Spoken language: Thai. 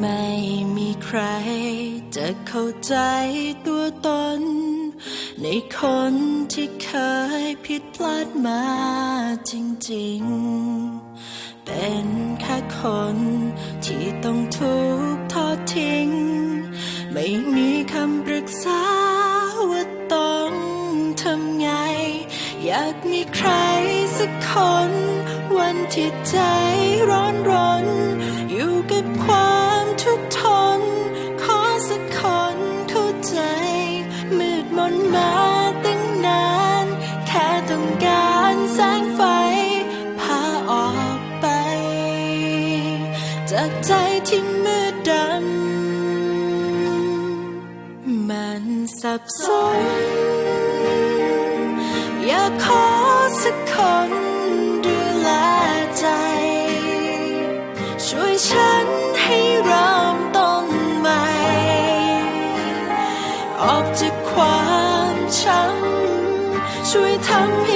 ไม่มีใครจะเข้าใจตัวตน ในคนที่เคยผิดพลาดมาจริงๆ เป็นแค่คนที่ต้องถูกทอดทิ้ง ไม่มีคำปรึกษาว่าต้องทำไง อยากมีใครสักคน วันที่ใจร้อนรน อยู่กับความ ทุกทน ขอสักคนเข้าใจ มืดมนมาตั้งนาน แค่ต้องการแสงไฟ พาออกไป จากใจที่มืดดำ มันสับสน อยากขอสักคน ออกจากความช้ำช่วยทำให้